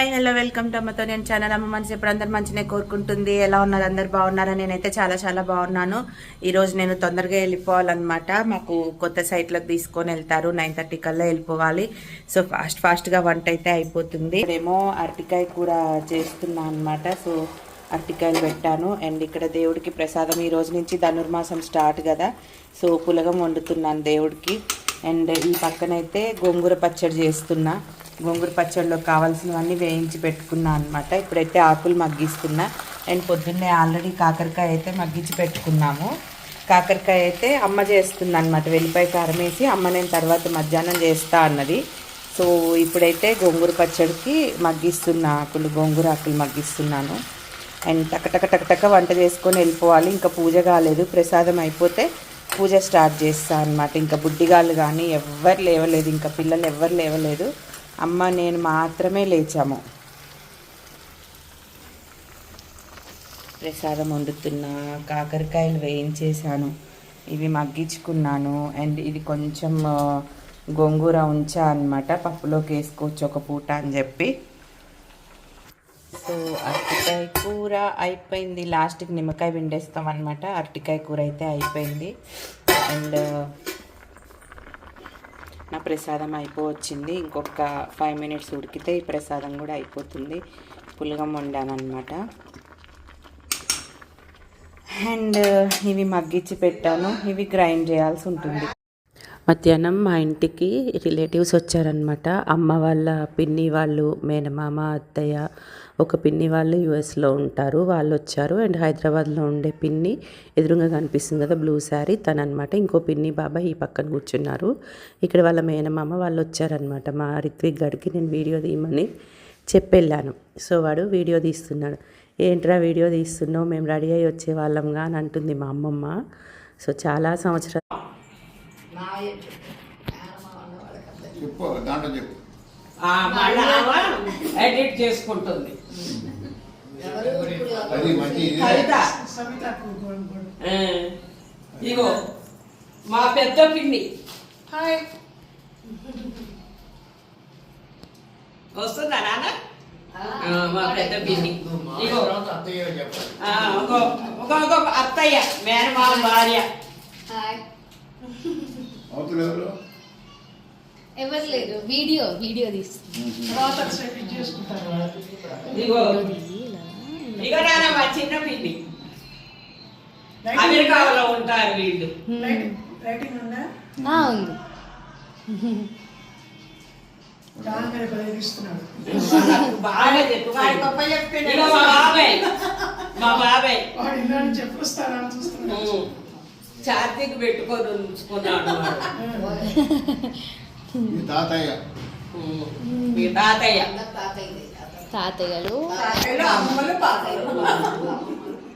Hi hello welcome to అమ్మతో నేను channel అమ్మ మనసు ఎప్పుడు అందరు మంచినే కోరుకుంటుంది. ఎలా ఉన్నారు? అందరు బాగున్నారా? నేనైతే చాలా చాలా బాగున్నాను. ఈరోజు నేను తొందరగా వెళ్ళిపోవాలన్నమాట. మాకు కొత్త సైట్లోకి తీసుకొని వెళ్తారు. నైన్ థర్టీ కల్లా వెళ్ళిపోవాలి. సో ఫాస్ట్ ఫాస్ట్గా వంట అయితే అయిపోతుంది. ఇక్కడేమో అరటికాయ కూర చేస్తున్నా అనమాట సో అరటికాయలు పెట్టాను. అండ్ ఇక్కడ దేవుడికి ప్రసాదం ఈ రోజు నుంచి ధనుర్మాసం స్టార్ట్ కదా. సో పులగం వండుతున్నాను దేవుడికి. అండ్ ఈ పక్కనైతే గోంగూర పచ్చడి చేస్తున్నా. గోంగూర పచ్చడిలో కావాల్సినవన్నీ వేయించి పెట్టుకున్నా అనమాట ఇప్పుడైతే ఆకులు మగ్గిస్తున్నా. నేను పొద్దున్నే ఆల్రెడీ కాకరకాయ అయితే మగ్గించి పెట్టుకున్నాము. కాకరకాయ అయితే అమ్మ చేస్తుంది అనమాట వెల్లిపాయ కారం వేసి అమ్మ నేను తర్వాత మధ్యాహ్నం చేస్తా అన్నది. సో ఇప్పుడైతే గోంగూర పచ్చడికి మగ్గిస్తున్నా ఆకులు గోంగూర ఆకులు మగ్గిస్తున్నాను. అండ్ టకటక టకటక వంట చేసుకొని వెళ్ళిపోవాలి. ఇంకా పూజ కాలేదు. ప్రసాదం అయిపోతే పూజ స్టార్ట్ చేస్తా అనమాట ఇంకా బుడ్డిగాళ్ళు కానీ ఎవ్వరు లేవలేదు. ఇంకా పిల్లలు ఎవ్వరు లేవలేదు. అమ్మ నేను మాత్రమే లేచాము. ప్రసాదం వండుతున్నా కాకరకాయలు వేయించేసాను ఇవి మగ్గించుకున్నాను. అండ్ ఇది కొంచెం గోంగూర ఉంచా అనమాట పప్పులోకి వేసుకోవచ్చు ఒక పూట అని చెప్పి. సో అరటికాయ కూర అయిపోయింది. లాస్ట్కి నిమ్మకాయ పిండేస్తాం అనమాట అరటికాయ కూర అయితే అయిపోయింది. అండ్ నా ప్రసాదం అయిపోవచ్చింది. ఇంకొక ఫైవ్ మినిట్స్ ఉడికితే ఈ ప్రసాదం కూడా అయిపోతుంది. పులగం వండాను అనమాట అండ్ uh, ఇవి మగ్గించి పెట్టాను. ఇవి గ్రైండ్ చేయాల్సి ఉంటుంది. మధ్యాహ్నం మా ఇంటికి రిలేటివ్స్ వచ్చారనమాట అమ్మ వాళ్ళ పిన్ని వాళ్ళు మేనమామ అత్తయ్య ఒక పిన్ని వాళ్ళు యుఎస్లో ఉంటారు వాళ్ళు వచ్చారు అండ్ హైదరాబాద్లో ఉండే పిన్ని ఎదురుగా కనిపిస్తుంది కదా బ్లూ శారీ. తను అనమాట ఇంకో పిన్ని బాబాయ్ ఈ పక్కన కూర్చున్నారు. ఇక్కడ వాళ్ళ మేనమామ వాళ్ళు వచ్చారనమాట మా రిత్విక్ గడికి నేను వీడియో తీయమని చెప్పెళ్ళాను. సో వాడు వీడియో తీస్తున్నాడు. ఏంట్రా వీడియో తీస్తున్నావు? మేము రెడీ అయ్యి వచ్చే వాళ్ళంగా అని అంటుంది మా అమ్మమ్మ. సో చాలా సంవత్సరాలు చెప్పు దాంట్లో చెప్పు. మళ్ళా ఎడిట్ చేసుకుంటుంది. కవిత. ఇగో మా పెద్ద పిన్ని. వస్తుందా నాన్న? మా పెద్ద పిన్ని. ఇగో. ఇంకో ఇంకో అత్తయ్య మేనమామ భార్య. అవతల ఎవరు లేరు. వీడియో వీడియో తీస్తుంది అమెరికాలో ఉంటారు వీళ్ళు. ఆ, ఉంది. బాగా చెప్పు. మా బాబాయ్. మా బాబాయ్. ఉమ్. ఛాతీకి పెట్టుకొని ఉంచుకున్నాడు. మీ తాతయ్య. మీ తాతయ్య. తాతయ్యలు.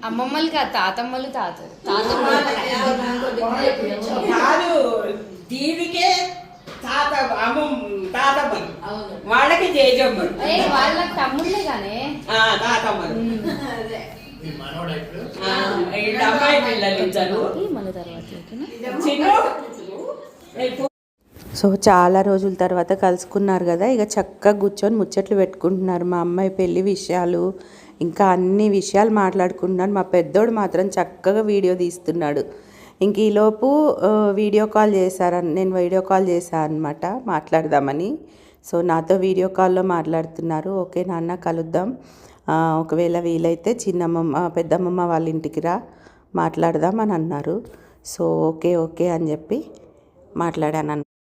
అమ్మమ్మలు కాదు తాతమ్మలు తాతలు తాతమ్మలు కాదు దీనికే తాత అమ్మ తాతమ్మలు. వాళ్ళకి జేజమ్మలు. వాళ్ళ తమ్ముళ్ళే గానే. ఆ, తాతమ్మలు. అమ్మాయి పిల్లలు ఇద్దరు? మళ్ళీ తర్వాత సో చాలా రోజుల తర్వాత కలుసుకున్నారు కదా. ఇక చక్కగా కూర్చొని ముచ్చట్లు పెట్టుకుంటున్నారు. మా అమ్మాయి పెళ్ళి విషయాలు ఇంకా అన్ని విషయాలు మాట్లాడుకుంటున్నాడు. మా పెద్దోడు మాత్రం చక్కగా వీడియో తీస్తున్నాడు. ఇంక ఈలోపు వీడియో కాల్ చేశారని నేను వీడియో కాల్ చేశాను అనమాట మాట్లాడదామని. సో నాతో వీడియో కాల్లో మాట్లాడుతున్నారు. ఓకే నాన్న కలుద్దాం. ఒకవేళ వీలైతే చిన్నమ్మమ్మ పెద్దమ్మమ్మ వాళ్ళ ఇంటికి రా మాట్లాడదాం అని అన్నారు. సో ఓకే ఓకే అని చెప్పి మాట్లాడాను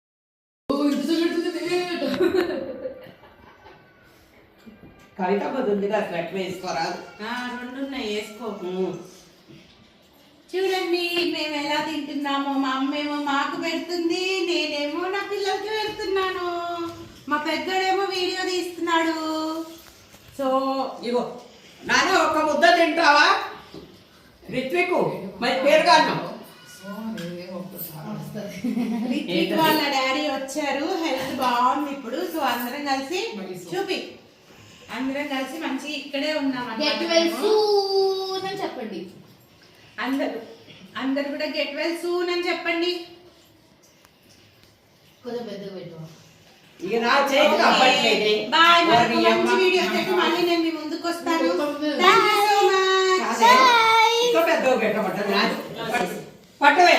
కవిత బదులుగా అట్లా ఎట్లా వేసుకోరాదు? రెండు ఉన్నాయి వేసుకో. చూడండి మేము ఎలా తింటున్నామో మా అమ్మేమో మాకు పెడుతుంది నేనేమో నా పిల్లలకి పెడుతున్నాను. మా పెద్దోడేమో వీడియో తీస్తున్నాడు. సో ఇగో. నాన్న ఒక ముద్ద తింటావా? రిత్విక్ మరి పేరుగా అన్నావు రిత్విక్ వాళ్ళ డాడీ వచ్చారు హెల్త్ బాగుంది ఇప్పుడు సో అందరం కలిసి చూపి. అందరం కలిసి మంచిగా ఇక్కడే ఉన్నాం గెట్ వెల్. సూన్ అని చెప్పండి. అందరు అందరు కూడా గెట్ వెల్ సూన్ అని చెప్పండి. కొంచెం పెద్ద పెట్టు. ఇక నా చేతికి అవ్వట్లేదే బాయ్. మంచి పెట్టి మళ్ళీ నేను మీ ముందుకు వస్తాను. సో మచ్ పెద్దగా పట్టవే.